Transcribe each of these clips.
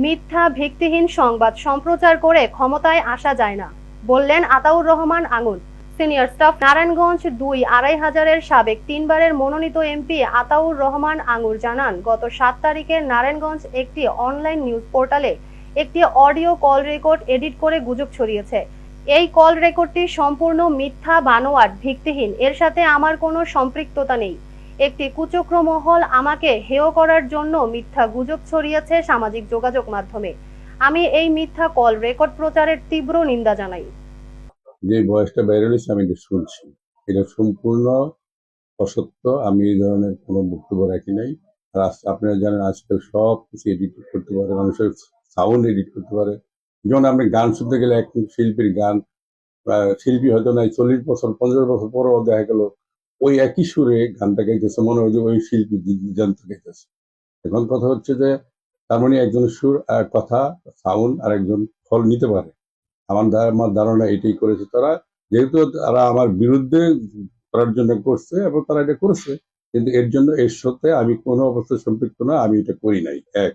মিথ্যা ভিত্তিহীন সংবাদ সম্প্রচার করে ক্ষমতায় আসা যায় না, বললেন আতাউর রহমান আঙুল। সিনিয়র স্টাফ নারায়ণগঞ্জ দুই আড়াই হাজারের সাবেক তিনবারের মনোনীত এমপি আতাউর রহমান আঙুর জানান, গত সাত তারিখে নারায়ণগঞ্জ একটি অনলাইন নিউজ পোর্টালে একটি অডিও কল রেকর্ড এডিট করে গুজব ছড়িয়েছে। এই কল রেকর্ডটি সম্পূর্ণ মিথ্যা, বানোয়াট, ভিত্তিহীন, এর সাথে আমার কোনো সম্পৃক্ততা নেই। একটি কুচক্র মহল আমাকে হেয় করার জন্য মিথ্যা গুজব ছড়িয়েছে সামাজিক যোগাযোগ মাধ্যমে। আমি এই মিথ্যা কল রেকর্ড প্রচারের তীব্র নিন্দা জানাই। যে বয়সটা বের হয়েছে আমি এটা শুনছি। এটা সম্পূর্ণ অসত্য। আমি এই ধরনের কোনো বক্তব্য রাখি নাই। আর আপনারা জানেন, আজকাল সব কিছু এডিট করতে পারে, মানুষের সাউন্ড এডিট করতে পারে। যেমন আপনি গান শুনতে গেলে এক শিল্পীর গান শিল্পী হয়তো নাই, চল্লিশ বছর, পঞ্চাশ বছর পরেও দেখা গেল ওই একই সুরে গানটা গাইতেছে, মনে হয় যে ওই শিল্পী যন্ত্র গাইতেছে। এখন কথা হচ্ছে যে, তার মানে একজনের সুর আর কথা সাউন্ড আর একজন ফল নিতে পারে। আমার আমার ধারণা এটাই করেছে তারা। যেহেতু তারা আমার বিরুদ্ধে করার জন্য করছে এবং তারা এটা করেছে, কিন্তু এর জন্য এর সাথে আমি কোনো অবস্থায় সম্পৃক্ত না, আমি এটা করি নাই। এক,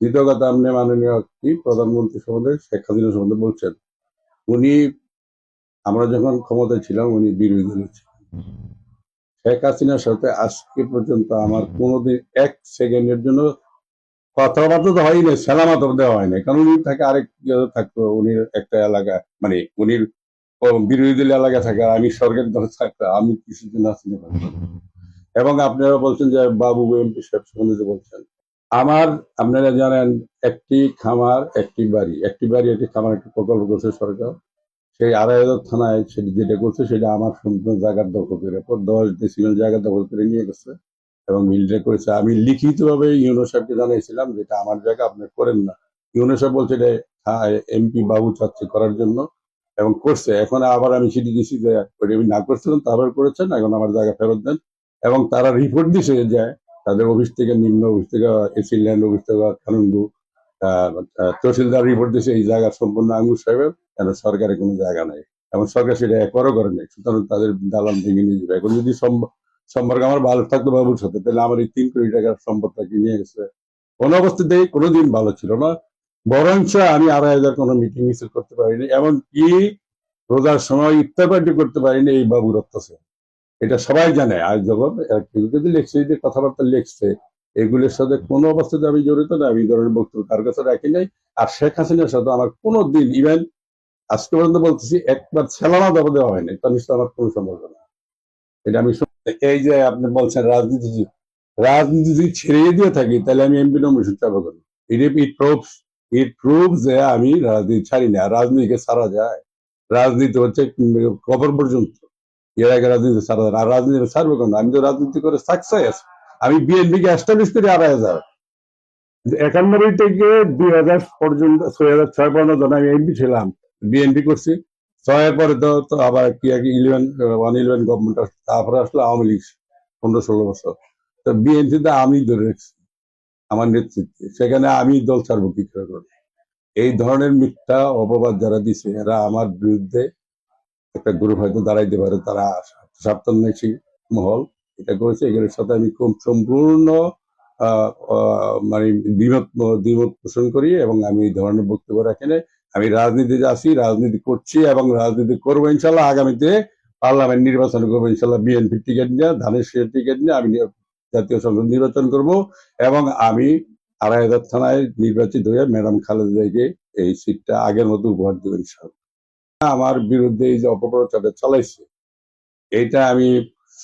দ্বিতীয় কথা আপনি মাননীয় কি? প্রধানমন্ত্রী সম্বন্ধে, শেখ হাসিনা সম্বন্ধে বলছেন, উনি, আমরা যখন ক্ষমতায় ছিলাম, উনি বিরোধী দলে ছিলেন। শেখ হাসিনার সাথে আজকে পর্যন্ত আমার কোনোদিন এক সেকেন্ডের জন্য কথাবার্তা তো হয়নি, সালামাত দেওয়া হয় না কারণ উনি থাকে আরেক থাকতো, উনি একটা এলাকা মানে উনি বিরোধী দল এলাকা থাকে আমি সরকারি দলে থাকতাম আমি কিছুদিন আসিনি এবং আপনারা বলছেন যে বাবু এমপি সাহেব সম্বন্ধে বলছেন। আমার, আপনারা জানেন, একটি খামার, একটি বাড়ি একটি বাড়ি, একটি খামার, একটি প্রকল্প করছে সরকার। সেই আড়াই হাজার থানায় সেটি যেটা করছে সেটা আমার সম্পূর্ণ জায়গার দখল করে, পর দশ ডেসিমেল জায়গা দখল করে নিয়ে গেছে এবং মিলটা করেছে। আমি লিখিতভাবে ইউনো সাহেবকে জানাইছিলাম যেটা আমার জায়গা, আপনি করেন না। ইউনো সাহেব বলছে যে এমপি বাবু চাচ্ছে করার জন্য এবং করছে। এখন আবার আমি চিঠি দিয়েছি যে আমি না করছিলাম, তা আবার করেছেন, এখন আমার জায়গা ফেরত দেন এবং তারা রিপোর্ট দিছে যায় তাদের অফিস থেকে নিম্ন অফিস থেকে এসি ল্যান্ড অফিস থেকে কানুনগু তহসিলদার রিপোর্ট দিছে এই জায়গা সম্পূর্ণ আঙ্গুর সাহেবের। কেন সরকারের কোনো জায়গা নাই। এবং সরকার সেটা একবারও করে নাই, সুতরাং তাদের দালাল ভেঙে নিয়ে যাবে। এখন যদি সম্পর্ক আমার ভালো থাকতো বাবুর সাথে তাহলে আমার এই তিন কোটি টাকার সম্পদটাকে নিয়ে গেছে? কোন অবস্থাতেই কোনোদিন ভালো ছিল না। বরঞ্চ আমি আড়াই হাজার কোনো মিটিং মিছিল করতে পারিনি এমন কি রোজার সময় ইফতার পার্টি করতে পারিনি এই বাবুর অত্যাচার। এটা সবাই জানে, আর যখন কেউ যদি লেখছে যে কথাবার্তা লেখছে, এগুলোর সাথে কোনো অবস্থাতে আমি জড়িত না, আমি ধরনের বক্তব্য কার কাছে রাখি নাই। আর শেখ হাসিনার সাথে আমার কোনো দিন ইভেন আজকে পর্যন্ত বলতেছি, একবার ছেলানা দেওয়া দেওয়া হয়নি, তার নিশ্চয় আমার কোনো সম্পর্ক না এটা আমি এই যে আপনি বলছেন রাজনীতি রাজনীতি যদি ছেড়ে দিয়ে থাকি, তাহলে আমি এমপি নমিনেশন চাবো কেন? ইট ইট প্রুভস ইট প্রুভ যে আমি রাজনীতি ছাড়ি না, রাজনীতিকে ছাড়া যায়। রাজনীতি হচ্ছে কবর পর্যন্ত। এর আগে রাজনীতি ছাড়া যায় আর রাজনীতি ছাড়বো কেন? আমি তো রাজনীতি করে সাকসেস আমি বিএনপি কে এস্টাবলিশ করি আড়াই হাজার। একানব্বই থেকে দুই হাজার পর্যন্ত, ছয় হাজার, ছয় পর্যন্ত আমি এমপি ছিলাম বিএনপি করছি। ছয়ের পরে তো তো আবার কি আর কি ইলেভেন ওয়ান ইলেভেন গভর্নমেন্ট আসছে। তারপরে আসলো আওয়ামী লীগ পনেরো ষোলো বছর। তো বিএনপিতে আমি ধরে রেখেছি, আমার নেতৃত্বে। সেখানে আমি দল ছাড়বো কি করে করে। এই ধরনের মিথ্যা অপবাদ যারা দিছে, এরা আমার বিরুদ্ধে একটা গ্রুপ হয়তো দাঁড়াইতে পারে, তারা স্বার্থান্বেষী মহল। এটা করেছে, এগুলোর সাথে আমি খুব সম্পূর্ণ মানে দ্বিমত দ্বিমত পোষণ করি এবং আমি এই ধরনের বক্তব্য রাখি না আমি রাজনীতিতে আছি, রাজনীতি করছি এবং রাজনীতি করব ইনশাল্লাহ। আগামীতে পার্লামেন্ট নির্বাচন করব ইনশাল্লাহ। বিএনপি টিকিট নিয়ে, ধানের শেয়ার টিকিট নিয়ে আমি জাতীয় সংসদ নির্বাচন করব এবং আমি আড়াই হাজার থানায় নির্বাচিত হয়ে ম্যাডাম খালেদাকে এই সিটটা আগের মতো উপহার দেবেন আমার বিরুদ্ধে এই যে অপপ্রচারটা চালাইছে এটা আমি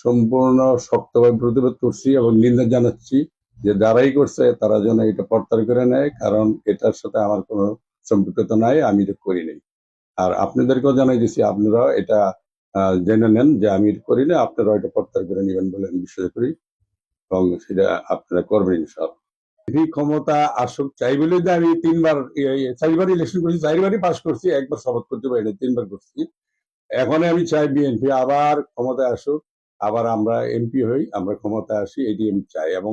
সম্পূর্ণ শক্তভাবে প্রতিবাদ করছি এবং নিন্দা জানাচ্ছি যে যারাই করছে তারা যেন এটা প্রত্যাহার করে নেয়, কারণ এটার সাথে আমার কোনো সম্পৃক্ততা নাই, আমি এটা করি নাই। আর আপনাদেরকেও জানাই দিচ্ছি আপনারা এটা জেনে নেন যে আমি করি না আপনারা এটা প্রত্যাহার করে নেবেন বলে আমি বিশ্বাস করি। এবং সেটা আপনারা করবেন ইনশাল্লাহ ক্ষমতা আসুক, চাই বলে যে আমি তিনবার ইলেকশন করছি পাস করছি, একবার শপথ করতে পারি না তিনবার করছি। এখন আমি চাই বিএনপি আবার ক্ষমতায় আসুক, আবার আমরা এমপি হই, আমরা ক্ষমতায় আসি এটি আমি চাই। এবং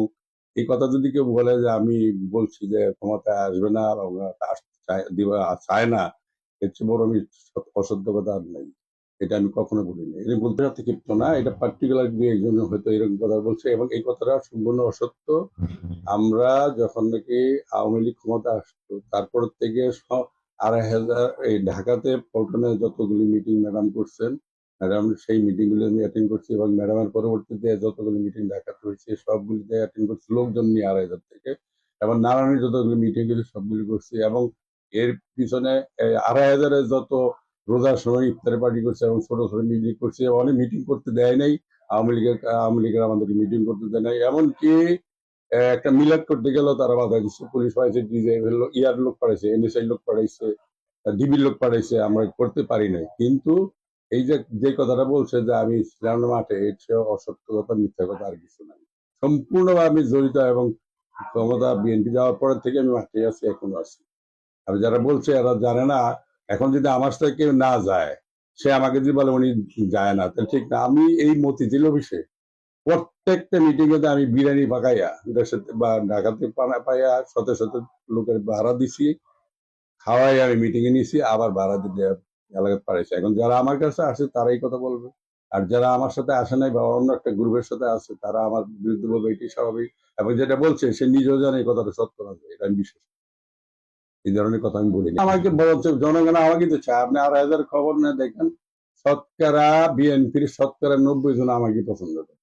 এই কথা যদি কেউ বলে যে আমি বলছি যে ক্ষমতায় আসবে না আসতে চায়- চায় না এর চেয়ে বড় আমি সত- অসত্য কথা আর নাই। এটা আমি কখনো বলিনি। এটা বলতে যাতে ক্ষিপ্ত না এটা পার্টিকুলার দুই একজন হয়তো এরকম কথা বলছে এবং এই কথাটা সম্পূর্ণ অসত্য। আমরা যখন নাকি আওয়ামী লীগ ক্ষমতা আসতো তারপর থেকে আড়াই হাজার এই ঢাকাতে পল্টনে যতগুলি মিটিং ম্যাডাম করছেন ম্যাডাম সেই মিটিং গুলি আমি অ্যাটেন্ড করছি এবং ম্যাডামের পরবর্তীতে যতগুলি মিটিং ঢাকাতে হয়েছে সবগুলিতে অ্যাটেন্ড করছি লোকজন নিয়ে আড়াই হাজার থেকে। এবং নারায়ণের যতগুলি মিটিংগুলি সবগুলি করছি এবং এর পিছনে আড়াই হাজারের যত রোজার সময় ইফতারি পার্টি করছে এবং ছোট ছোট মিটিং করছে, অনেক মিটিং করতে দেয় নাই, আওয়ামী লীগের আওয়ামী লীগের আমাদেরকে মিটিং করতে দেয় নাই। এমনকি একটা মিলাদ করতে গেলেও তারা বাধা দিচ্ছে। পুলিশ পাঠাইছে, ডিজে ইয়ার লোক পাঠাইছে, এনএসআই লোক পাঠাইছে ডিবির লোক পাঠাইছে, আমরা করতে পারি নাই। কিন্তু এই যে যে কথাটা বলছে যে আমি ইসলাম মাঠে, এর চেয়ে অসত্য কথা, মিথ্যা কথা আর কিছু নাই। সম্পূর্ণভাবে আমি জড়িত এবং ক্ষমতা বিএনপি যাওয়ার পর থেকে আমি মাঠে আছি, এখনও আছি। আর যারা বলছে এরা জানে না, এখন যদি আমার সাথে কেউ না যায়, সে আমাকে যদি বলে উনি যায় না, তাহলে ঠিক না। আমি এই মতিঝিল অফিসে প্রত্যেকটা মিটিং এতে আমি বিরিয়ানি পাকাইয়া, দেশে বা ঢাকাতে পানা- পাইয়া শত শত লোকের ভাড়া দিছি খাওয়াই আমি মিটিং এ নিছি, আবার ভাড়া দিতে এলাকায় পাঠাইছি। এখন যারা আমার কাছে আসে, তারাই কথা বলবে। আর যারা আমার সাথে আসে নাই বা অন্য একটা গ্রুপের সাথে আছে, তারা আমার বিরুদ্ধে বলবে, এটি স্বাভাবিক। এবং যেটা বলছে, সে নিজেও জানে এই কথাটা সত্য না, এটা আমি বিশ্বাস। এই ধরনের কথা আমি বলি আমাকে বলছে জনগণ আমাকে তো চায় আপনি আর হাজার খবর না দেখেন শতকরা বিএনপির শতকরা নব্বই জন আমাকে পছন্দ করে।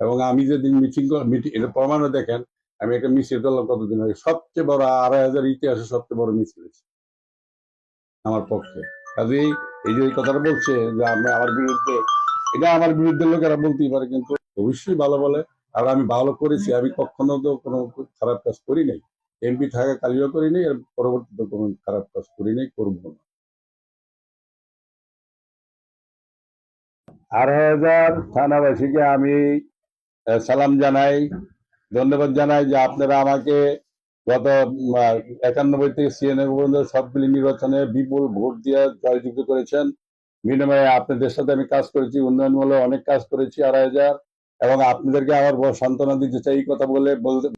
এবং আমি যেদিন মিটিং মিটিং এটা প্রমাণও দেখেন আমি একটা মিছিল করলাম কতদিন আগে সবচেয়ে বড় আড়াই হাজার ইতিহাসে সবচেয়ে বড় মিছিল আমার পক্ষে। কাজেই এই যে এই কথাটা বলছে যে আমি আমার বিরুদ্ধে এটা আমার বিরুদ্ধে লোকেরা বলতেই পারে কিন্তু অবশ্যই ভালো বলে আর আমি ভালো করেছি আমি কখনো তো কোনো খারাপ কাজ করি নাই। এমপি থাকা কালিও করি নাই আর পরবর্তীতে কোনো খারাপ কাজ করি নাই করব না। আড়াই হাজার থানাবাসীকে আমি সালাম জানাই, ধন্যবাদ জানাই যে আপনারা আমাকে গত একানব্বই থেকে ছিয়ানব্বই পর্যন্ত সবগুলি নির্বাচনে বিপুল ভোট দিয়ে জয়যুক্ত করেছেন। বিনিময়ে আপনাদের সাথে আমি কাজ করেছি, উন্নয়নমূলক অনেক কাজ করেছি আড়াই হাজার, এবং আপনাদেরকে আমার সান্ত্বনা দিতে চাই এই কথা বলে বলতে